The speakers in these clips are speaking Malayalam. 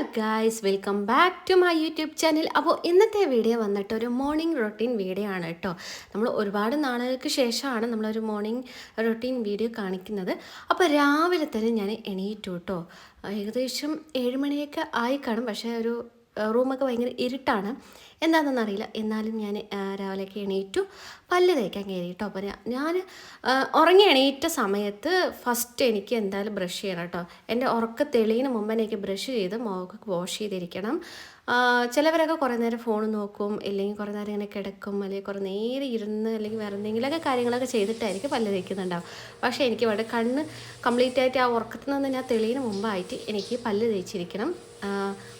Guys welcome back to my YouTube channel അപ്പോൾ ഇന്നത്തെ വീഡിയോ വന്നിട്ട് ഒരു മോർണിംഗ് റൊട്ടീൻ വീഡിയോ ആണ് കേട്ടോ. നമ്മൾ ഒരുപാട് നാളുകൾക്ക് ശേഷമാണ് നമ്മളൊരു മോർണിംഗ് റൊട്ടീൻ വീഡിയോ കാണിക്കുന്നത്. അപ്പോൾ രാവിലെ തന്നെ ഞാൻ എണീറ്റു കേട്ടോ. ഏകദേശം ഏഴ് മണിയൊക്കെ ആയി കാണും. പക്ഷേ ഒരു റൂമൊക്കെ ഭയങ്കര ഇരുട്ടാണ്. എന്താണെന്നൊന്നും അറിയില്ല. എന്നാലും ഞാൻ രാവിലെയൊക്കെ എണീറ്റു. പല്ല് തേക്കാൻ കയറി കേട്ടോ അപ്പോൾ ഞാൻ ഉറങ്ങി എണീറ്റ സമയത്ത് ഫസ്റ്റ് എനിക്ക് എന്തായാലും ബ്രഷ് ചെയ്യണം കേട്ടോ. എന്റെ ഉറക്ക തെളിയിന് മുമ്പ് എനിക്ക് ബ്രഷ് ചെയ്ത് മുഖം വാഷ് ചെയ്തിരിക്കണം. ചിലവരൊക്കെ കുറേ നേരം ഫോൺ നോക്കും അല്ലെങ്കിൽ കുറേ നേരം ഇങ്ങനെ കിടക്കും അല്ലെങ്കിൽ കുറേ നേരം ഇരുന്ന് അല്ലെങ്കിൽ വേറെ എന്തെങ്കിലുമൊക്കെ കാര്യങ്ങളൊക്കെ ചെയ്തിട്ടായിരിക്കും പല്ല് തേക്കുന്നുണ്ടാവും. പക്ഷേ എനിക്ക് ഇവിടെ കണ്ണ് കംപ്ലീറ്റ് ആയിട്ട് ആ ഉറക്കത്തിൽ നിന്ന് ഞാൻ തെളിയിന് മുമ്പായിട്ട് എനിക്ക് പല്ല് തേച്ചിരിക്കണം.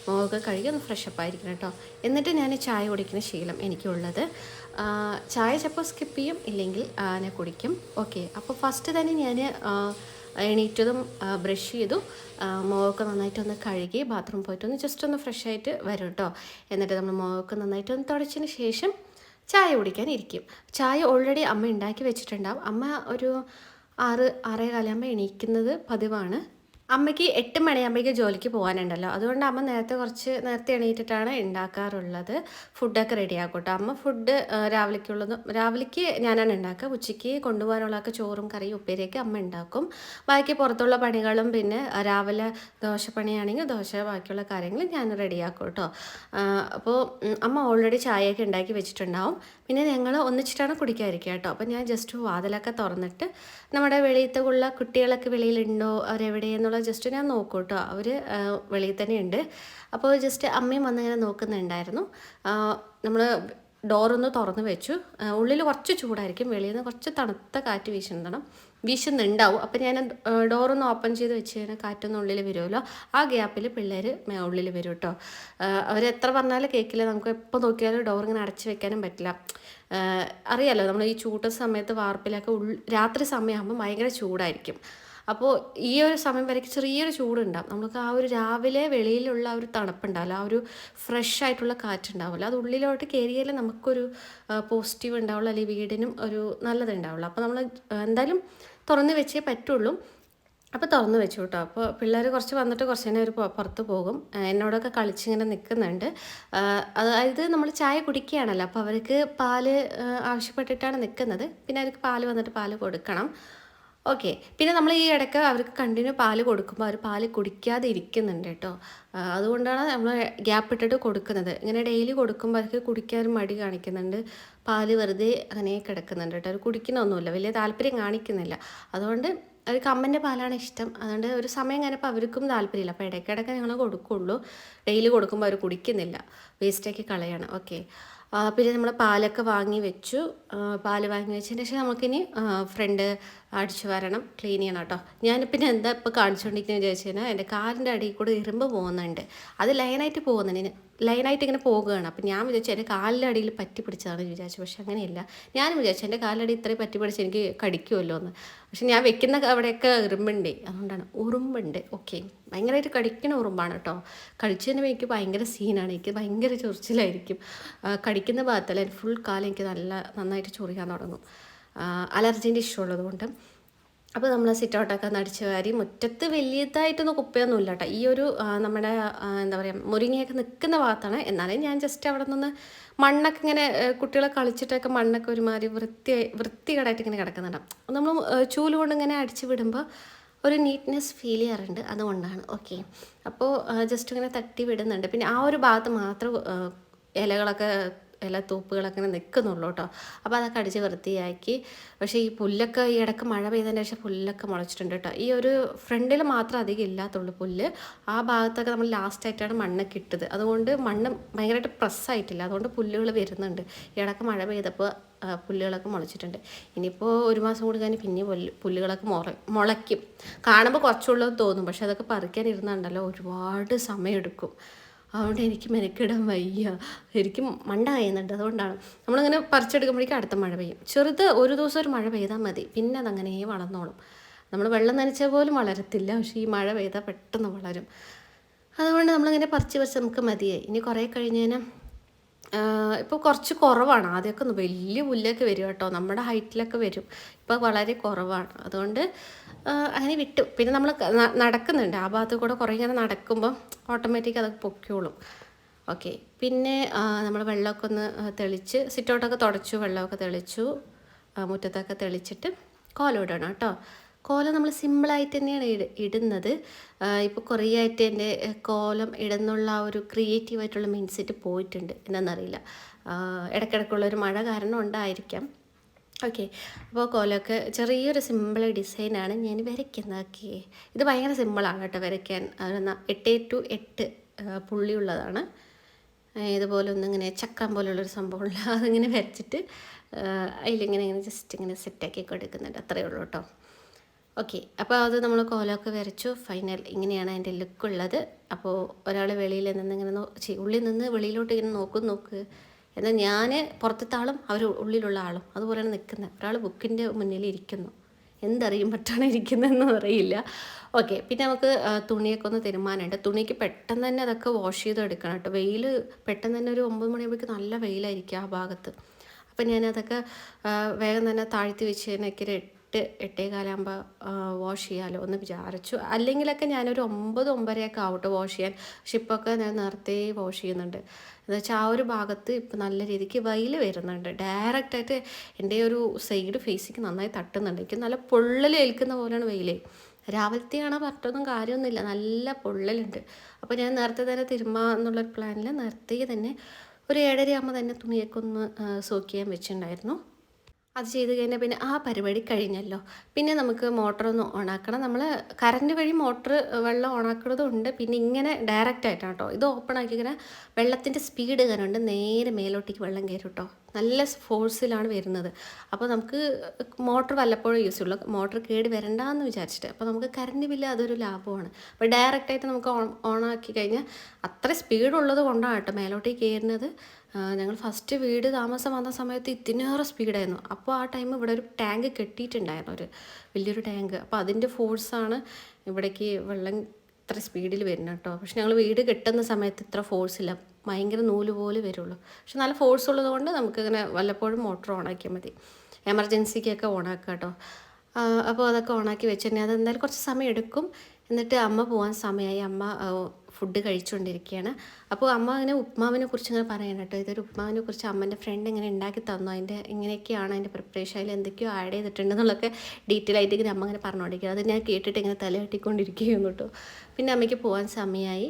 മുഖമൊക്കെ കഴുകി ഒന്ന് ഫ്രഷപ്പ് ആയിരിക്കണം കേട്ടോ. എന്നിട്ട് ഞാൻ ചായ കുടിക്കുന്ന ശീലം എനിക്കുള്ളത്. ചായ ചിലപ്പോൾ സ്കിപ്പ് ചെയ്യും ഇല്ലെങ്കിൽ ഞാൻ കുടിക്കും. ഓക്കെ അപ്പോൾ ഫസ്റ്റ് തന്നെ ഞാൻ എണീറ്റതും ബ്രഷ് ചെയ്തു മുഖമൊക്കെ നന്നായിട്ട് ഒന്ന് കഴുകി ബാത്റൂം പോയിട്ട് ഒന്ന് ജസ്റ്റ് ഒന്ന് ഫ്രഷ് ആയിട്ട് വരും കേട്ടോ എന്നിട്ട് നമ്മൾ മുഖമൊക്കെ നന്നായിട്ടൊന്ന് തുടച്ചതിന് ശേഷം ചായ കുടിക്കാൻ ഇരിക്കും. ചായ ഓൾറെഡി അമ്മ ഉണ്ടാക്കി വെച്ചിട്ടുണ്ടാവും. അമ്മ ഒരു ആറ് ആറേ കാലാകുമ്പോൾ എണീക്കുന്നത് പതിവാണ്. അമ്മയ്ക്ക് എട്ട് മണിയാകുമ്പോഴേക്ക് ജോലിക്ക് പോകാനുണ്ടല്ലോ. അതുകൊണ്ട് അമ്മ നേരത്തെ കുറച്ച് നേരത്തെ എണീറ്റിട്ടാണ് ഉണ്ടാക്കാറുള്ളത്. ഫുഡൊക്കെ റെഡി കേട്ടോ അമ്മ ഫുഡ് രാവിലേക്കുള്ളതും രാവിലേക്ക് ഞാനാണ് ഉണ്ടാക്കുക. ഉച്ചയ്ക്ക് കൊണ്ടുപോകാനുള്ളതൊക്കെ ചോറും കറിയും ഉപ്പേരിയൊക്കെ അമ്മ ഉണ്ടാക്കും. ബാക്കി പുറത്തുള്ള പണികളും പിന്നെ രാവിലെ ദോശ പണിയാണെങ്കിൽ ദോശ ബാക്കിയുള്ള കാര്യങ്ങൾ ഞാൻ റെഡിയാക്കും കേട്ടോ അപ്പോൾ അമ്മ ഓൾറെഡി ചായയൊക്കെ ഉണ്ടാക്കി വെച്ചിട്ടുണ്ടാവും. പിന്നെ ഞങ്ങൾ ഒന്നിച്ചിട്ടാണ് കുടിക്കാതിരിക്കുക കേട്ടോ. അപ്പോൾ ഞാൻ ജസ്റ്റ് വാതിലൊക്കെ തുറന്നിട്ട് നമ്മുടെ വെളിയിലുള്ള കുട്ടികളൊക്കെ വെളിയിലുണ്ടോ? അവരെവിടെയെന്നുള്ളത് ജസ്റ്റ് ഞാൻ നോക്കും കേട്ടോ അവർ വെളിയിൽ തന്നെ ഉണ്ട് അപ്പോൾ ജസ്റ്റ് അമ്മയും വന്നിങ്ങനെ നോക്കുന്നുണ്ടായിരുന്നു. നമ്മൾ ഡോറൊന്ന് തുറന്ന് വെച്ചു. ഉള്ളിൽ കുറച്ച് ചൂടായിരിക്കും. വെളിയിൽ നിന്ന് കുറച്ച് തണുത്ത കാറ്റ് വീശുന്നതാണ്. വീശുന്നുണ്ടാവും. അപ്പം ഞാൻ ഡോറൊന്ന് ഓപ്പൺ ചെയ്ത് വെച്ച് കഴിഞ്ഞാൽ കാറ്റൊന്നും ഉള്ളിൽ വരുമല്ലോ. ആ ഗ്യാപ്പിൽ പിള്ളേർ ഉള്ളിൽ വരും കേട്ടോ. എത്ര പറഞ്ഞാലും കേൾക്കില്ല നമുക്ക് എപ്പോൾ നോക്കിയാലും ഡോർ ഇങ്ങനെ അടച്ചു വെക്കാനും പറ്റില്ല. അറിയാലോ നമ്മൾ ഈ ചൂട്ട സമയത്ത് വാർപ്പിലൊക്കെ രാത്രി സമയമാകുമ്പോൾ ഭയങ്കര ചൂടായിരിക്കും. അപ്പോൾ ഈ ഒരു സമയം വരയ്ക്ക് ചെറിയൊരു ചൂടുണ്ടാവും. നമുക്ക് ആ ഒരു രാവിലെ വെളിയിലുള്ള ഒരു തണുപ്പുണ്ടാവില്ല. ആ ഒരു ഫ്രഷ് ആയിട്ടുള്ള കാറ്റുണ്ടാവില്ല. അത് ഉള്ളിലോട്ട് കയറിയാലേ നമുക്കൊരു പോസിറ്റീവ് ഉണ്ടാവുള്ളൂ. അല്ലെങ്കിൽ വീടിനും ഒരു നല്ലതുണ്ടാവുള്ളൂ. അപ്പോൾ നമ്മൾ എന്തായാലും തുറന്ന് വെച്ചേ പറ്റുള്ളൂ. അപ്പോൾ തുറന്ന് വെച്ചു കേട്ടോ. അപ്പോൾ പിള്ളേർ കുറച്ച് വന്നിട്ട് കുറച്ച് നേരം അവർ പുറത്ത് പോകും. എന്നോടൊക്കെ കളിച്ചിങ്ങനെ നിൽക്കുന്നുണ്ട് അതായത് നമ്മൾ ചായ കുടിക്കുകയാണല്ലോ. അപ്പോൾ അവർക്ക് പാൽ ആവശ്യപ്പെട്ടിട്ടാണ് നിൽക്കുന്നത് പിന്നെ അവർക്ക് പാൽ വന്നിട്ട് പാൽ കൊടുക്കണം. ഓക്കെ. പിന്നെ നമ്മൾ ഈ ഇടയ്ക്ക് അവർക്ക് കണ്ടിന്യൂ പാൽ കൊടുക്കുമ്പോൾ അവർ പാൽ കുടിക്കാതെ ഇരിക്കുന്നുണ്ട് കേട്ടോ. അതുകൊണ്ടാണ് നമ്മൾ ഗ്യാപ്പ് ഇട്ടിട്ട് കൊടുക്കുന്നത്. ഇങ്ങനെ ഡെയിലി കൊടുക്കുമ്പോൾ അവർക്ക് കുടിക്കാൻ മടി കാണിക്കുന്നുണ്ട്. പാൽ വെറുതെ അങ്ങനെ കിടക്കുന്നുണ്ട് കേട്ടോ. അവർ കുടിക്കണമൊന്നുമില്ല വലിയ താല്പര്യം കാണിക്കുന്നില്ല. അതുകൊണ്ട് അവർക്ക് അമ്മന്റെ പാലാണ് ഇഷ്ടം. അതുകൊണ്ട് ഒരു സമയം കഴിഞ്ഞപ്പോൾ അവർക്കും താല്പര്യമില്ല. അപ്പോൾ ഇടയ്ക്കിടയ്ക്ക് ഞങ്ങൾ കൊടുക്കുള്ളൂ. ഡെയിലി കൊടുക്കുമ്പോൾ അവർ കുടിക്കുന്നില്ല. വേസ്റ്റാക്കി കളയാണ്. ഓക്കെ. പിന്നെ നമ്മൾ പാലൊക്കെ വാങ്ങി വെച്ചു. പാൽ വാങ്ങി വെച്ചതിന് ശേഷം നമുക്കിനി ഫ്രണ്ട് അടിച്ചു വരണം ക്ലീൻ ചെയ്യണം കേട്ടോ. ഞാൻ പിന്നെ എന്താ ഇപ്പോൾ കാണിച്ചുകൊണ്ടിരിക്കുന്നത് ചോദിച്ചു കഴിഞ്ഞാൽ എന്റെ കാലിന്റെ അടിയിൽ കൂടെ ഇരുമ്പ് പോകുന്നുണ്ട്. അത് ലൈനായിട്ട് പോകുന്നുണ്ട്. ലൈനായിട്ട് ഇങ്ങനെ പോകുകയാണ്. അപ്പം ഞാൻ വിചാരിച്ചു എന്റെ കാലിന്റെ അടിയിൽ പറ്റി പിടിച്ചതാണ് വിചാരിച്ചു. പക്ഷെ അങ്ങനെയല്ല. ഞാനും വിചാരിച്ചു എന്റെ കാലിന്റെ ഇത്രയും പറ്റി പിടിച്ച് എനിക്ക് കടിക്കുമല്ലോ എന്ന്. പക്ഷെ ഞാൻ വെക്കുന്ന അവിടെയൊക്കെ ഇറുമ്പുണ്ട് അതുകൊണ്ടാണ്. ഉറുമ്പുണ്ട്. ഓക്കെ. ഭയങ്കരമായിട്ട് കടിക്കുന്ന ഉറുമ്പാണ് കേട്ടോ. കടിച്ചതിന് എനിക്ക് ഭയങ്കര സീനാണ്. എനിക്ക് ഭയങ്കര ചൊറിച്ചിലായിരിക്കും. കടിക്കുന്ന ഭാഗത്തല്ല. ഫുൾ കാലം എനിക്ക് നല്ല നന്നായിട്ട് ചൊറിയാൻ തുടങ്ങും. അലർജീന്റെ ഇഷ്യൂ ഉള്ളതുകൊണ്ട്. അപ്പോൾ നമ്മൾ സിറ്റ് ഔട്ടൊക്കെ ഒന്ന് അടിച്ച് വാരി മുറ്റത്ത് വലിയതായിട്ടൊന്നും കുപ്പയൊന്നും ഇല്ല കേട്ടോ ഈ ഒരു നമ്മുടെ എന്താ പറയുക മുരിങ്ങയൊക്കെ നിൽക്കുന്ന ഭാഗത്താണ്. എന്നാലും ഞാൻ ജസ്റ്റ് അവിടെ നിന്ന് മണ്ണൊക്കെ ഇങ്ങനെ കുട്ടികളെ കളിച്ചിട്ടൊക്കെ മണ്ണൊക്കെ ഒരുമാതിരി വൃത്തി വൃത്തികേടായിട്ട് ഇങ്ങനെ കിടക്കുന്നുണ്ടാവും നമ്മൾ ചൂൽ കൊണ്ട് ഇങ്ങനെ അടിച്ച് വിടുമ്പോൾ ഒരു നീറ്റ്നെസ് ഫീൽ ചെയ്യാറുണ്ട്. അതുകൊണ്ടാണ്. ഓക്കെ അപ്പോൾ ജസ്റ്റ് ഇങ്ങനെ തട്ടി വിടുന്നുണ്ട്. പിന്നെ ആ ഒരു ഭാഗത്ത് മാത്രം ഇലകളൊക്കെ ഇല തൂപ്പുകളൊക്കെ ഇങ്ങനെ നിൽക്കുന്നുള്ളൂ കേട്ടോ. അപ്പോൾ അതൊക്കെ അടിച്ച് വൃത്തിയാക്കി. പക്ഷേ ഈ പുല്ലൊക്കെ ഈ ഇടയ്ക്ക് മഴ പെയ്തതിന് ശേഷം പുല്ലൊക്കെ മുളച്ചിട്ടുണ്ട് കേട്ടോ. ഈ ഒരു ഫ്രണ്ടിൽ മാത്രം അധികം ഇല്ലാത്തുള്ളൂ പുല്ല്. ആ ഭാഗത്തൊക്കെ നമ്മൾ ലാസ്റ്റായിട്ടാണ് മണ്ണ് കിട്ടുന്നത് അതുകൊണ്ട് മണ്ണ് ഭയങ്കരമായിട്ട് പ്രസ്സായിട്ടില്ല അതുകൊണ്ട് പുല്ലുകൾ വരുന്നുണ്ട്. ഇടയ്ക്ക് മഴ പെയ്തപ്പോൾ പുല്ലുകളൊക്കെ മുളച്ചിട്ടുണ്ട്. ഇനിയിപ്പോൾ ഒരു മാസം കൂടി കഴിഞ്ഞ് പിന്നെ പുല്ല് പുല്ലുകളൊക്കെ മുറ മുളയ്ക്കും. കാണുമ്പോൾ കുറച്ചുള്ളത് തോന്നും. പക്ഷേ അതൊക്കെ പറിക്കാൻ ഇരുന്നുണ്ടല്ലോ ഒരുപാട് സമയമെടുക്കും അതുകൊണ്ട് എനിക്ക് മെനക്കിടാൻ വയ്യ. എനിക്ക് മണ്ട കഴിയുന്നുണ്ട് അതുകൊണ്ടാണ്. നമ്മളിങ്ങനെ പറിച്ചെടുക്കുമ്പോഴേക്കും അടുത്ത മഴ പെയ്യും. ചെറുത് ഒരു ദിവസം ഒരു മഴ പെയ്താൽ മതി. പിന്നെ അതങ്ങനെ വളർന്നോളും. നമ്മൾ വെള്ളം നനച്ചാൽ പോലും വളരത്തില്ല. പക്ഷേ ഈ മഴ പെയ്താൽ പെട്ടെന്ന് വളരും. അതുകൊണ്ട് നമ്മളിങ്ങനെ പറിച്ച് പറിച്ച് നമുക്ക് മതിയായി. ഇനി കുറേ കഴിഞ്ഞതിന് ഇപ്പോൾ കുറച്ച് കുറവാണ്. ആദ്യമൊക്കെ ഒന്ന് വലിയ പുല്ലൊക്കെ വരും കേട്ടോ. നമ്മുടെ ഹൈറ്റിലൊക്കെ വരും. ഇപ്പോൾ വളരെ കുറവാണ്. അതുകൊണ്ട് അങ്ങനെ വിട്ടു. പിന്നെ നമ്മൾ നടക്കുന്നുണ്ട്. ആ ഭാഗത്ത് കൂടെ കുറേ ഇങ്ങനെ നടക്കുമ്പോൾ ഓട്ടോമാറ്റിക് അതൊക്കെ പൊക്കിയോളും ഓക്കെ പിന്നെ നമ്മൾ വെള്ളമൊക്കെ ഒന്ന് തെളിച്ച് സിറ്റൗട്ടൊക്കെ തുടച്ചു വെള്ളമൊക്കെ തെളിച്ചു മുറ്റത്തൊക്കെ തെളിച്ചിട്ട് കോലം ഇടണം കേട്ടോ. കോലം നമ്മൾ സിമ്പിളായിട്ട് തന്നെയാണ് ഇട ഇടുന്നത്. ഇപ്പോൾ കുറേ ആയിട്ട് എന്റെ കോലം ഇടുന്നുള്ള ആ ഒരു ക്രിയേറ്റീവായിട്ടുള്ള മൈൻഡ് സെറ്റ് പോയിട്ടുണ്ട് എന്താണെന്നറിയില്ല ഇടയ്ക്കിടയ്ക്കുള്ളൊരു മഴ കാരണം ഉണ്ടായിരിക്കാം. ഓക്കെ. അപ്പോൾ കോലമൊക്കെ ചെറിയൊരു സിമ്പിൾ ഡിസൈനാണ് ഞാൻ വരയ്ക്കുന്നത്. ഓക്കെ. ഇത് ഭയങ്കര സിമ്പിളാണ് കേട്ടോ വരയ്ക്കാൻ. എട്ട് ടു എട്ട് പുള്ളിയുള്ളതാണ്. ഇതുപോലെ ഒന്നിങ്ങനെ ചക്രം പോലുള്ളൊരു സംഭവമുള്ള അതിങ്ങനെ വരച്ചിട്ട് അതിലിങ്ങനെ ഇങ്ങനെ ജസ്റ്റ് ഇങ്ങനെ സെറ്റാക്കി കൊടുക്കുന്നുണ്ട്. അത്രയേ ഉള്ളൂ കേട്ടോ. ഓക്കെ അപ്പോൾ അത് നമ്മൾ കോലമൊക്കെ വരച്ചു. ഫൈനൽ ഇങ്ങനെയാണ് അതിന്റെ ലുക്ക് ഉള്ളത്. അപ്പോൾ ഒരാൾ വെളിയിൽ നിന്ന് ഇങ്ങനെ ചി ഉള്ളിൽ നിന്ന് വെളിയിലോട്ട് ഇങ്ങനെ നോക്കും നോക്ക്. എന്നാൽ ഞാൻ പുറത്തത്തെ ആളും അവർ ഉള്ളിലുള്ള ആളും. അതുപോലെയാണ് നിൽക്കുന്നത് ഒരാൾ ബുക്കിന്റെ മുന്നിൽ ഇരിക്കുന്നു. എന്തറിയും പറ്റാണ് ഇരിക്കുന്നതെന്ന് അറിയില്ല. ഓക്കെ പിന്നെ നമുക്ക് തുണിയൊക്കെ ഒന്ന് തീരുമാനമുണ്ട് തുണിക്ക് പെട്ടെന്ന് തന്നെ അതൊക്കെ വാഷ് ചെയ്ത് എടുക്കണം കേട്ടോ. വെയിൽ പെട്ടെന്ന് തന്നെ ഒരു ഒമ്പത് മണിയാകുമ്പോഴേക്ക് നല്ല വെയിലായിരിക്കും ആ ഭാഗത്ത്. അപ്പം ഞാനതൊക്കെ വേഗം തന്നെ താഴ്ത്തി വെച്ച് ഒരു എട്ട് എട്ടേ കാലാകുമ്പോൾ വാഷ് ചെയ്യാമല്ലോ എന്ന് വിചാരിച്ചു. അല്ലെങ്കിലൊക്കെ ഞാനൊരു ഒമ്പത് ഒമ്പതരയൊക്കെ ആവട്ടെ വാഷ് ചെയ്യാൻ. പക്ഷെ ഇപ്പോഴൊക്കെ ഞാൻ നേരത്തെ വാഷ് ചെയ്യുന്നുണ്ട്. എന്ന് വെച്ചാൽ ആ ഒരു ഭാഗത്ത് ഇപ്പം നല്ല രീതിക്ക് വെയിൽ വരുന്നുണ്ട്. ഡയറക്റ്റായിട്ട് എന്റെ ഒരു സൈഡ് ഫേസിക്ക് നന്നായി തട്ടുന്നുണ്ട്. എനിക്ക് നല്ല പൊള്ളലേൽക്കുന്ന പോലെയാണ് വെയിൽ രാവിലത്തെയാണോ പറഞ്ഞിട്ടൊന്നും കാര്യമൊന്നുമില്ല. നല്ല പൊള്ളലുണ്ട്. അപ്പോൾ ഞാൻ നേരത്തെ തന്നെ തിരുമ്മാ എന്നുള്ളൊരു പ്ലാനിൽ നേരത്തെ തന്നെ ഒരു ഏഴര ആകുമ്പോൾ തന്നെ തുണിയൊക്കെ ഒന്ന് സോക്ക് ചെയ്യാൻ വെച്ചിട്ടുണ്ടായിരുന്നു. അത് ചെയ്ത് കഴിഞ്ഞാൽ പിന്നെ ആ പരിപാടി കഴിഞ്ഞല്ലോ. പിന്നെ നമുക്ക് മോട്ടർ ഒന്ന് ഓണാക്കണം. നമ്മൾ കറണ്ട് വഴി മോട്ടർ വെള്ളം ഓണാക്കുന്നതും ഉണ്ട്. പിന്നെ ഇങ്ങനെ ഡയറക്റ്റ് ആയിട്ടാണ് കേട്ടോ ഇത് ഓപ്പൺ ആക്കി ഇങ്ങനെ വെള്ളത്തിന്റെ സ്പീഡ് കയറുണ്ട് നേരെ മേലോട്ടേക്ക് വെള്ളം കയറും കേട്ടോ നല്ല ഫോഴ്സിലാണ് വരുന്നത്. അപ്പോൾ നമുക്ക് മോട്ടർ വല്ലപ്പോഴും യൂസ് ചെയ്യുള്ളൂ. മോട്ടർ കേട് വരണ്ടെന്ന് വിചാരിച്ചിട്ട്. അപ്പോൾ നമുക്ക് കറണ്ട് ബില്ല് അതൊരു ലാഭമാണ്. അപ്പോൾ ഡയറക്റ്റായിട്ട് നമുക്ക് ഓൺ ഓണാക്കി കഴിഞ്ഞാൽ അത്ര സ്പീഡുള്ളത് കൊണ്ടാണ് കേട്ടോ മേലോട്ടേക്ക് കയറുന്നത്. ഞങ്ങൾ ഫസ്റ്റ് വീട് താമസം വന്ന സമയത്ത് ഇത്തിനേറെ സ്പീഡായിരുന്നു അപ്പോൾ ആ ടൈം ഇവിടെ ഒരു ടാങ്ക് കെട്ടിയിട്ടുണ്ടായിരുന്നു ഒരു വലിയൊരു ടാങ്ക് അപ്പോൾ അതിന്റെ ഫോഴ്സാണ് ഇവിടേക്ക് വെള്ളം ഇത്ര സ്പീഡിൽ വരുന്നത് കേട്ടോ. പക്ഷെ ഞങ്ങൾ വീട് കെട്ടുന്ന സമയത്ത് ഇത്ര ഫോഴ്സില്ല ഭയങ്കര നൂൽ പോലെ വരുള്ളൂ. പക്ഷെ നല്ല ഫോഴ്സ് ഉള്ളതുകൊണ്ട് നമുക്കിങ്ങനെ വല്ലപ്പോഴും മോട്ടർ ഓണാക്കിയാൽ മതി. എമർജൻസിക്കൊക്കെ ഓണാക്കുക കേട്ടോ. അപ്പോൾ അതൊക്കെ ഓണാക്കി വെച്ചിട്ടുണ്ടെങ്കിൽ അതെന്തായാലും കുറച്ച് സമയം എടുക്കും. എന്നിട്ട് അമ്മ പോകാൻ സമയമായി. അമ്മ ഫുഡ് കഴിച്ചുകൊണ്ടിരിക്കുകയാണ് അപ്പോൾ അമ്മ അങ്ങനെ ഉപ്മാവിനെ കുറിച്ച് ഇങ്ങനെ പറയണം കേട്ടോ. ഇതൊരു ഉപ്മാവിനെ കുറിച്ച് അമ്മന്റെ ഫ്രണ്ട് ഇങ്ങനെ ഉണ്ടാക്കി തന്നു. അതിന്റെ ഇങ്ങനെയൊക്കെയാണ് അതിന്റെ പ്രിപ്പറേഷൻ അതിൽ എന്തൊക്കെയോ ആഡ് ചെയ്തിട്ടുണ്ട് എന്നുള്ളൊക്കെ ഡീറ്റെയിൽ ആയിട്ട് ഇങ്ങനെ അമ്മ ഇങ്ങനെ പറഞ്ഞുകൊണ്ടിരിക്കുക അത് ഞാൻ കേട്ടിട്ട് ഇങ്ങനെ തലയാട്ടിക്കൊണ്ടിരിക്കുകയായിരുന്നു കേട്ടോ. പിന്നെ അമ്മയ്ക്ക് പോകാൻ സമയമായി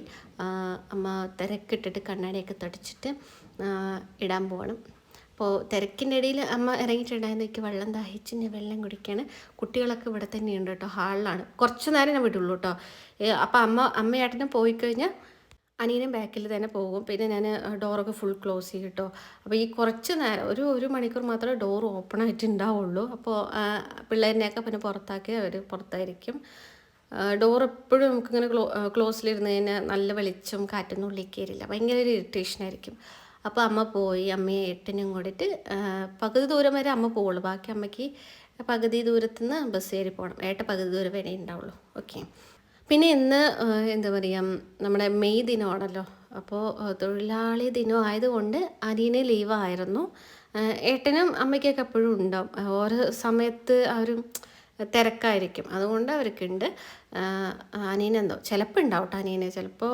അമ്മ തിരക്കിട്ടിട്ട് കണ്ണാടിയൊക്കെ തടിച്ചിട്ട് ഇടാൻ പോകണം അപ്പോൾ തിരക്കിന്റെ ഇടയിൽ അമ്മ ഇറങ്ങിയിട്ടുണ്ടായിരുന്നു എനിക്ക് വെള്ളം ദാഹിച്ച് ഞാൻ വെള്ളം കുടിക്കുകയാണ് കുട്ടികളൊക്കെ ഇവിടെ തന്നെയുണ്ട് കേട്ടോ ഹാളിലാണ്. കുറച്ച് നേരം ഞാൻ വിടുള്ളൂ കേട്ടോ. അപ്പോൾ അമ്മ അമ്മയേട്ടനും പോയി കഴിഞ്ഞാൽ അനിയനും ബാക്കിൽ തന്നെ പോകും. പിന്നെ ഞാൻ ഡോറൊക്കെ ഫുൾ ക്ലോസ് ചെയ്യും കേട്ടോ. അപ്പോൾ ഈ കുറച്ച് നേരം ഒരു ഒരു മണിക്കൂർ മാത്രമേ ഡോർ ഓപ്പൺ ആയിട്ടുണ്ടാവുള്ളൂ. അപ്പോൾ പിള്ളേരിനെയൊക്കെ പിന്നെ പുറത്താക്കി അവർ പുറത്തായിരിക്കും. ഡോർ എപ്പോഴും നമുക്കിങ്ങനെ ക്ലോ ക്ലോസിലിരുന്ന് കഴിഞ്ഞാൽ നല്ല വെളിച്ചം കാറ്റൊന്നും ഉള്ളിൽ കയറില്ല. ഭയങ്കര ഒരു ഇറിറ്റേഷൻ ആയിരിക്കും. അപ്പോൾ അമ്മ പോയി അമ്മയെ എട്ടിനും കൂടിയിട്ട് പകുതി ദൂരം വരെ അമ്മ പോവുള്ളൂ. ബാക്കി അമ്മയ്ക്ക് പകുതി ദൂരത്തുനിന്ന് ബസ് കയറി പോകണം ഏട്ട പകുതി ദൂരം വരെ ഉണ്ടാവുള്ളൂ. ഓക്കെ പിന്നെ ഇന്ന് എന്താ പറയുക നമ്മുടെ മെയ് ദിനമാണല്ലോ. അപ്പോൾ തൊഴിലാളി ദിനം ആയതുകൊണ്ട് അനിയന് ലീവായിരുന്നു ഏട്ടനും അമ്മയ്ക്കൊക്കെ എപ്പോഴും ഉണ്ടാവും. ഓരോ സമയത്ത് അവരും തിരക്കായിരിക്കും. അതുകൊണ്ട് അവർക്കുണ്ട്. അനിയനെന്തോ ചിലപ്പോൾ ഉണ്ടാവും കേട്ടോ അനിയന് ചിലപ്പോൾ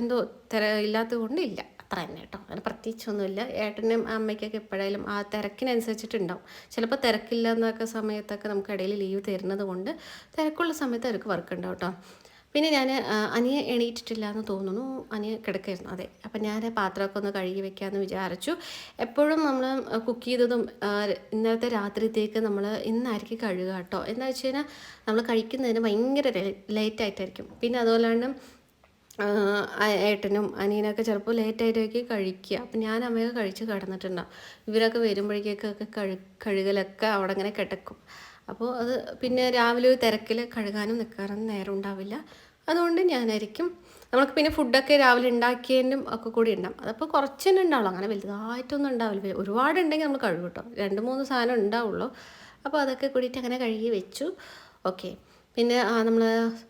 എന്തോ തിര ഇല്ലാത്തത് കൊണ്ട് ഇല്ല. അത്ര തന്നെ കേട്ടോ. അങ്ങനെ പ്രത്യേകിച്ചൊന്നുമില്ല. ഏട്ടനും അമ്മയ്ക്കൊക്കെ എപ്പോഴായാലും ആ തിരക്കിനനുസരിച്ചിട്ടുണ്ടാവും. ചിലപ്പോൾ തിരക്കില്ല എന്നൊക്കെ സമയത്തൊക്കെ നമുക്ക് ഇടയിൽ ലീവ് തരുന്നത് കൊണ്ട് തിരക്കുള്ള സമയത്ത് അവർക്ക് വർക്ക് ഉണ്ടാവും കേട്ടോ. പിന്നെ ഞാൻ അനിയ എണീറ്റിട്ടില്ല എന്ന് തോന്നുന്നു. അനിയ കിടക്കായിരുന്നു. അതെ. അപ്പം ഞാൻ പാത്രമൊക്കെ ഒന്ന് കഴുകി വെക്കാമെന്ന് വിചാരിച്ചു. എപ്പോഴും നമ്മൾ കുക്ക് ചെയ്തതും ഇന്നലത്തെ രാത്രിത്തേക്ക് നമ്മൾ ഇന്നായിരിക്കും കഴുകുക കേട്ടോ. എന്താ വെച്ച് കഴിഞ്ഞാൽ നമ്മൾ കഴിക്കുന്നതിന് ഭയങ്കര ലേറ്റായിട്ടായിരിക്കും പിന്നെ അതുപോലെ തന്നെ ആ, ആ- ഏട്ടനും അനിയനൊക്കെ ചിലപ്പോൾ ലേറ്റായിട്ടൊക്കെ കഴിക്കുക. അപ്പം ഞാൻ അമ്മയൊക്കെ കഴിച്ച് കിടന്നിട്ടുണ്ടാവും. ഇവരൊക്കെ വരുമ്പോഴേക്കൊക്കെ കഴു കഴുകലൊക്കെ അവിടെ ഇങ്ങനെ കിടക്കും. അപ്പോൾ അത് പിന്നെ രാവിലെ ഒരു തിരക്കിൽ കഴുകാനും നിൽക്കാനൊന്നും നേരം ഉണ്ടാവില്ല. അതുകൊണ്ട് ഞാനായിരിക്കും നമുക്ക് പിന്നെ ഫുഡൊക്കെ രാവിലെ ഉണ്ടാക്കിയതിനും ഒക്കെ കൂടി ഉണ്ടാവും. അതപ്പോൾ കുറച്ച് തന്നെ ഉണ്ടാവുള്ളൂ. അങ്ങനെ വലുതായിട്ടൊന്നും ഉണ്ടാവില്ല. ഒരുപാടുണ്ടെങ്കിൽ നമ്മൾ കഴുകും കേട്ടോ. രണ്ട് മൂന്ന് സാധനം ഉണ്ടാവുള്ളൂ. അപ്പോൾ അതൊക്കെ കൂടിയിട്ട് അങ്ങനെ കഴുകി വെച്ചു. ഓക്കെ പിന്നെ നമ്മൾ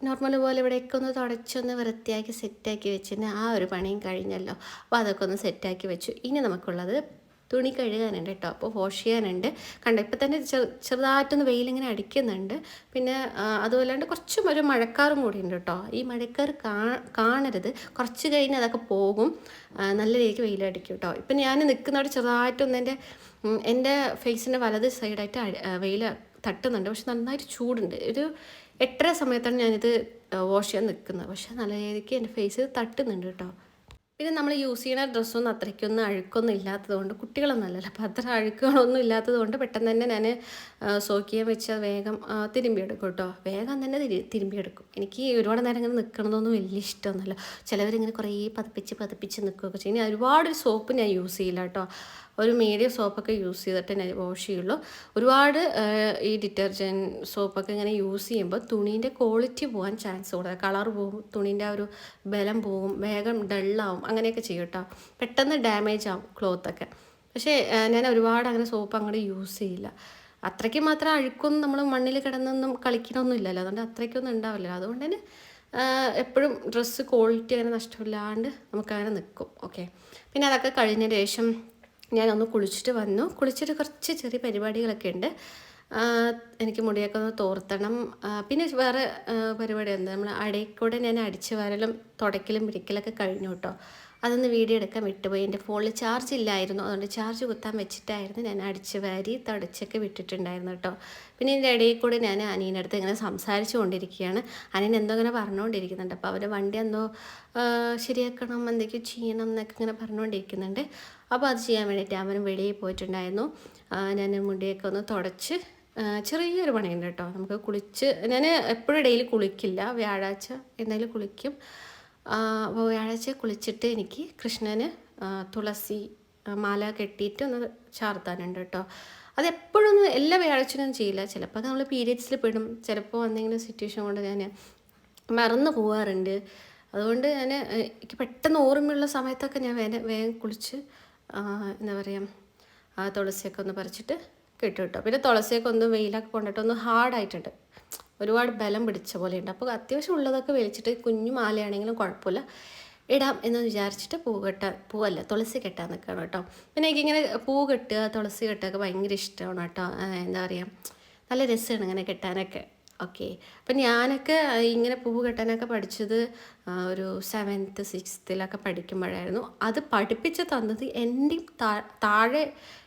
നോർമൽ പോലെ ഇവിടെയൊക്കെ ഒന്ന് തുടച്ചൊന്ന് വൃത്തിയാക്കി സെറ്റാക്കി വെച്ചിട്ട് ആ ഒരു പണിയും കഴിഞ്ഞല്ലോ. അപ്പോൾ അതൊക്കെ ഒന്ന് സെറ്റാക്കി വെച്ചു. ഇനി നമുക്കുള്ളത് തുണി കഴുകാനുണ്ട് കേട്ടോ. അപ്പോൾ വാഷ് ചെയ്യാനുണ്ട്. കണ്ടോ ഇപ്പം തന്നെ ചെറു ചെറുതായിട്ടൊന്ന് വെയിലിങ്ങനെ അടിക്കുന്നുണ്ട്. പിന്നെ അതുമല്ലാണ്ട് കുറച്ചും ഒരു മഴക്കാറും കൂടി ഉണ്ട് കേട്ടോ. ഈ മഴക്കാർ കാണരുത്. കുറച്ച് കഴിഞ്ഞ് അതൊക്കെ പോകും. നല്ല രീതിക്ക് വെയിലടിക്കും കേട്ടോ. ഇപ്പം ഞാൻ നിൽക്കുന്നവിടെ ചെറുതായിട്ടൊന്ന് എന്റെ എന്റെ ഫേസിന്റെ വലത് സൈഡായിട്ട് വെയിൽ തട്ടുന്നുണ്ട്. പക്ഷെ നന്നായിട്ട് ചൂടുണ്ട്. ഒരു എട്ടര സമയത്താണ് ഞാനിത് വാഷ് ചെയ്യാൻ നിൽക്കുന്നത്. പക്ഷെ നല്ല രീതിക്ക് എന്റെ ഫേസ് തട്ടുന്നുണ്ട് കേട്ടോ. പിന്നെ നമ്മൾ യൂസ് ചെയ്യുന്ന ഡ്രസ്സൊന്നും അത്രയ്ക്കൊന്നും അഴുക്കൊന്നും ഇല്ലാത്തതുകൊണ്ട് കൊണ്ട് കുട്ടികളൊന്നും അല്ലല്ലോ അപ്പോൾ അത്ര അഴുക്കുകളൊന്നും ഇല്ലാത്തത് കൊണ്ട് പെട്ടെന്ന് തന്നെ ഞാൻ സോക്ക് ചെയ്യാൻ വെച്ച വേഗം തിരുമ്പി തിരുമ്പിയെടുക്കും കേട്ടോ. വേഗം തന്നെ തിരി തിരുമ്പിയെടുക്കും എനിക്ക് ഒരുപാട് നേരം ഇങ്ങനെ നിൽക്കണതൊന്നും വലിയ ഇഷ്ടമൊന്നുമല്ല. ചിലവരിങ്ങനെ കുറേ പതിപ്പിച്ച് പതിപ്പിച്ച് നിൽക്കുകയൊക്കെ ചെയ്യും. ഇനി ഒരുപാട് സോപ്പ് ഞാൻ യൂസ് ചെയ്യില്ല കേട്ടോ. ഒരു മീഡിയം സോപ്പൊക്കെ യൂസ് ചെയ്തിട്ട് ഞാൻ വാഷ് ചെയ്യുള്ളൂ. ഒരുപാട് ഈ ഡിറ്റർജന്റ് സോപ്പൊക്കെ ഇങ്ങനെ യൂസ് ചെയ്യുമ്പോൾ തുണീന്റെ ക്വാളിറ്റി പോകാൻ ചാൻസ് കൂടുതൽ കളർ പോകും തുണീന്റെ ആ ഒരു ബലം പോകും വേഗം ഡള്ളാവും അങ്ങനെയൊക്കെ ചെയ്യും കേട്ടോ. പെട്ടെന്ന് ഡാമേജ് ആവും ക്ലോത്തൊക്കെ. പക്ഷേ ഞാൻ ഒരുപാട് അങ്ങനെ സോപ്പ് അങ്ങോട്ട് യൂസ് ചെയ്യില്ല. അത്രയ്ക്ക് മാത്രം അഴുക്കൊന്നും നമ്മൾ മണ്ണിൽ കിടന്നൊന്നും കളിക്കണമൊന്നും ഇല്ലല്ലോ അതുകൊണ്ട് അത്രയ്ക്കൊന്നും ഉണ്ടാവില്ല അതുകൊണ്ട് തന്നെ എപ്പോഴും ഡ്രസ്സ് ക്വാളിറ്റി അങ്ങനെ നഷ്ടമില്ലാണ്ട് നമുക്കങ്ങനെ നിൽക്കും ഓക്കെ. പിന്നെ അതൊക്കെ കഴിഞ്ഞ ശേഷം ഞാനൊന്ന് കുളിച്ചിട്ട് വന്നു. കുളിച്ചിട്ട് കുറച്ച് ചെറിയ പരിപാടികളൊക്കെ ഉണ്ട്. എനിക്ക് മുടിയൊക്കെ ഒന്ന് തോർത്തണം. പിന്നെ വേറെ പരിപാടി എന്താ? നമ്മൾ അടയിൽ കൂടെ ഞാൻ അടിച്ചു വരലും തുടയ്ക്കലും പിടിക്കലൊക്കെ കഴിഞ്ഞു കേട്ടോ. അതൊന്ന് വീഡിയോ എടുക്കാൻ വിട്ടുപോയി. എന്റെ ഫോണിൽ ചാർജ് ഇല്ലായിരുന്നു. അതുകൊണ്ട് ചാർജ് കുത്താൻ വെച്ചിട്ടായിരുന്നു ഞാൻ അടിച്ച് വാരി തുടച്ചൊക്കെ വിട്ടിട്ടുണ്ടായിരുന്നു കേട്ടോ. പിന്നെ എന്റെ ഇടയിൽ കൂടെ ഞാൻ അനിയന്റെ അടുത്ത് ഇങ്ങനെ സംസാരിച്ചു കൊണ്ടിരിക്കുകയാണ്. അനിയൻ എന്തോ ഇങ്ങനെ പറഞ്ഞുകൊണ്ടിരിക്കുന്നുണ്ട്. അപ്പോൾ അവരെ വണ്ടി എന്തോ ശരിയാക്കണം എന്തൊക്കെയോ ചെയ്യണം എന്നൊക്കെ ഇങ്ങനെ പറഞ്ഞുകൊണ്ടിരിക്കുന്നുണ്ട്. അപ്പോൾ അത് ചെയ്യാൻ വേണ്ടിയിട്ട് അവനും വെളിയിൽ പോയിട്ടുണ്ടായിരുന്നു. ഞാൻ മുടിയൊക്കെ ഒന്ന് തുടച്ച് ചെറിയൊരു പണിയുണ്ട് കേട്ടോ. നമുക്ക് കുളിച്ച് ഞാൻ എപ്പോഴും ഡെയിലി കുളിക്കില്ല. വ്യാഴാഴ്ച എന്തായാലും കുളിക്കും. വ്യാഴാഴ്ച കുളിച്ചിട്ട് എനിക്ക് കൃഷ്ണന് തുളസി മാല കെട്ടിയിട്ട് ഒന്ന് ചാർത്താനുണ്ട് കേട്ടോ. അത് എപ്പോഴൊന്നും എല്ലാ വ്യാഴാഴ്ചയും ചെയ്യില്ല. ചിലപ്പോൾ നമ്മൾ പീരിയഡ്സിൽ പെടും. ചിലപ്പോൾ എന്തെങ്കിലും സിറ്റുവേഷൻ കൊണ്ട് ഞാൻ മറന്നു പോവാറുണ്ട്. അതുകൊണ്ട് ഞാൻ എനിക്ക് പെട്ടെന്ന് ഓർമ്മയുള്ള സമയത്തൊക്കെ ഞാൻ വേഗം വേഗം കുളിച്ച് എന്താ പറയുക തുളസിയൊക്കെ ഒന്ന് പറിച്ചിട്ട് കിട്ടും കേട്ടോ. പിന്നെ തുളസിയൊക്കെ ഒന്ന് വെയിലൊക്കെ കൊണ്ടിട്ട് ഒന്ന് ഹാർഡായിട്ടുണ്ട് ഒരുപാട് ബലം പിടിച്ച പോലെ ഉണ്ട് അപ്പോൾ അത്യാവശ്യം ഉള്ളതൊക്കെ വലിച്ചിട്ട് കുഞ്ഞു മാലയാണെങ്കിലും കുഴപ്പമില്ല. ഇടാം എന്ന് വിചാരിച്ചിട്ട് പൂ കെട്ടാൻ പൂവല്ല തുളസി കെട്ടാൻ നിൽക്കണം കേട്ടോ. പിന്നെ എനിക്കിങ്ങനെ പൂ കെട്ടുക തുളസി കെട്ടുക ഒക്കെ ഭയങ്കര ഇഷ്ടമാണ് കേട്ടോ. എന്താ പറയുക നല്ല രസമാണ് ഇങ്ങനെ കെട്ടാനൊക്കെ. ഓക്കെ അപ്പം ഞാനൊക്കെ ഇങ്ങനെ പൂവ് കെട്ടാനൊക്കെ പഠിച്ചത് ഒരു സെവൻത്ത് സിക്സ്ത്തിലൊക്കെ പഠിക്കുമ്പോഴായിരുന്നു. അത് പഠിപ്പിച്ച് തന്നത് എന്റെ താഴെ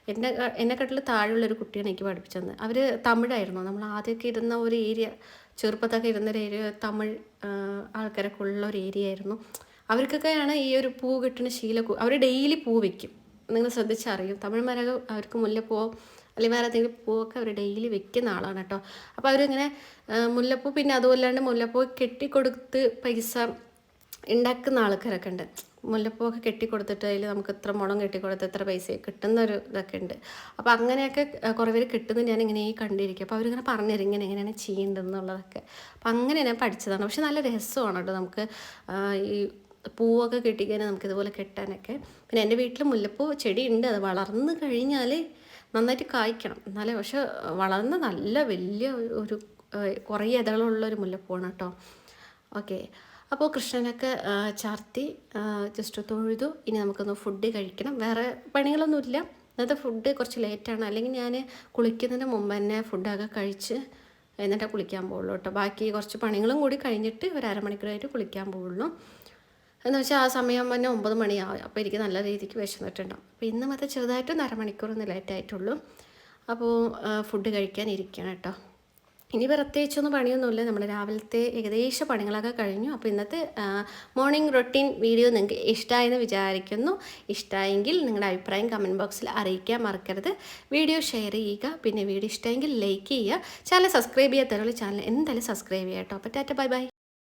എന്റെ എന്നെക്കാട്ടിൽ താഴെയുള്ളൊരു കുട്ടിയാണ് എനിക്ക് പഠിപ്പിച്ചു തന്നത്. അവർ തമിഴായിരുന്നു. നമ്മൾ ആദ്യമൊക്കെ ഇരുന്ന ഒരു ഏരിയ ചെറുപ്പത്തൊക്കെ ഇരുന്നൊരു ഏരിയ തമിഴ് ആൾക്കാരൊക്കെ ഉള്ള ഒരു ഏരിയ ആയിരുന്നു. അവർക്കൊക്കെയാണ് ഈ ഒരു പൂ കിട്ടുന്ന ശീല അവർ ഡെയിലി പൂ വയ്ക്കും നിങ്ങൾ ശ്രദ്ധിച്ചറിയും. തമിഴ്മാരൊക്കെ അവർക്ക് മുല്ലപ്പൂ അല്ലെങ്കിൽ വേറെ എന്തെങ്കിലും പൂവൊക്കെ അവർ ഡെയിലി വെക്കുന്ന ആളാണ് കേട്ടോ അപ്പോൾ അവരിങ്ങനെ മുല്ലപ്പൂ പിന്നെ അതുമല്ലാണ്ട് മുല്ലപ്പൂ കെട്ടിക്കൊടുത്ത് പൈസ ഉണ്ടാക്കുന്ന ആൾക്കാരൊക്കെ ഉണ്ട് മുല്ലപ്പൂവൊക്കെ കെട്ടിക്കൊടുത്തിട്ട് അതിൽ നമുക്ക് ഇത്ര മുളം കെട്ടിക്കൊടുത്ത് ഇത്ര പൈസ കിട്ടുന്ന ഒരു ഇതൊക്കെ ഉണ്ട് അപ്പോൾ അങ്ങനെയൊക്കെ കുറേ പേര് കിട്ടുന്നത് ഞാൻ ഇങ്ങനെ ഈ കണ്ടിരിക്കും. അപ്പോൾ അവരിങ്ങനെ പറഞ്ഞുതരും ഇങ്ങനെ എങ്ങനെയാണ് ചെയ്യേണ്ടതെന്നുള്ളതൊക്കെ അപ്പോൾ അങ്ങനെ ഞാൻ പഠിച്ചതാണ്. പക്ഷെ നല്ല രസമാണ് കേട്ടോ നമുക്ക് ഈ പൂവൊക്കെ കെട്ടിക്കാൻ നമുക്കിതുപോലെ കെട്ടാനൊക്കെ. പിന്നെ എന്റെ വീട്ടിൽ മുല്ലപ്പൂ ചെടി ഉണ്ട് അത് വളർന്നു കഴിഞ്ഞാൽ നന്നായിട്ട് കായ്ക്കണം. എന്നാലേ പക്ഷെ വളർന്ന നല്ല വലിയ ഒരു കുറേ ഇതളുള്ള ഒരു മുല്ലപ്പൂവാണ് കേട്ടോ. ഓക്കെ. അപ്പോൾ കൃഷ്ണനൊക്കെ ചാർത്തി ജസ്റ്റ് തൊഴുതു. ഇനി നമുക്കൊന്ന് ഫുഡ് കഴിക്കണം. വേറെ പണികളൊന്നുമില്ല. ഇന്നത്തെ ഫുഡ് കുറച്ച് ലേറ്റാണ് അല്ലെങ്കിൽ ഞാൻ കുളിക്കുന്നതിന് മുമ്പ് തന്നെ ഫുഡൊക്കെ കഴിച്ച് എന്നിട്ടേ കുളിക്കാൻ പോകുള്ളൂ കേട്ടോ. ബാക്കി കുറച്ച് പണികളും കൂടി കഴിഞ്ഞിട്ട് ഒരു അരമണിക്കൂറായിട്ട് കുളിക്കാൻ പോകുള്ളൂ എന്ന് വെച്ചാൽ ആ സമയം തന്നെ ഒമ്പത് മണിയാവും. അപ്പോൾ എനിക്ക് നല്ല രീതിക്ക് വിശന്നിട്ടുണ്ടാവും. അപ്പോൾ ഇന്ന് മറ്റേ ചെറുതായിട്ടൊന്ന് അരമണിക്കൂറൊന്ന് ലേറ്റ് ആയിട്ടുള്ളൂ. അപ്പോൾ ഫുഡ് കഴിക്കാൻ ഇരിക്കണം കേട്ടോ ഇനി പ്രത്യേകിച്ചൊന്നും പണിയൊന്നുമില്ല. നമ്മൾ രാവിലത്തെ ഏകദേശം പണികളൊക്കെ കഴിഞ്ഞു. അപ്പോൾ ഇന്നത്തെ മോർണിംഗ് റൊട്ടീൻ വീഡിയോ നിങ്ങൾക്ക് ഇഷ്ടമായെന്ന് വിചാരിക്കുന്നു. ഇഷ്ടമായെങ്കിൽ നിങ്ങളുടെ അഭിപ്രായം കമന്റ് ബോക്സിൽ അറിയിക്കാൻ മറക്കരുത്. വീഡിയോ ഷെയർ ചെയ്യുക. പിന്നെ വീഡിയോ ഇഷ്ടമെങ്കിൽ ലൈക്ക് ചെയ്യുക. ചാനൽ സബ്സ്ക്രൈബ് ചെയ്യാത്തവരുള്ള ചാനൽ എന്തായാലും സബ്സ്ക്രൈബ് ചെയ്യാം കേട്ടോ അപ്പോൾ ടാറ്റ ബൈ ബൈ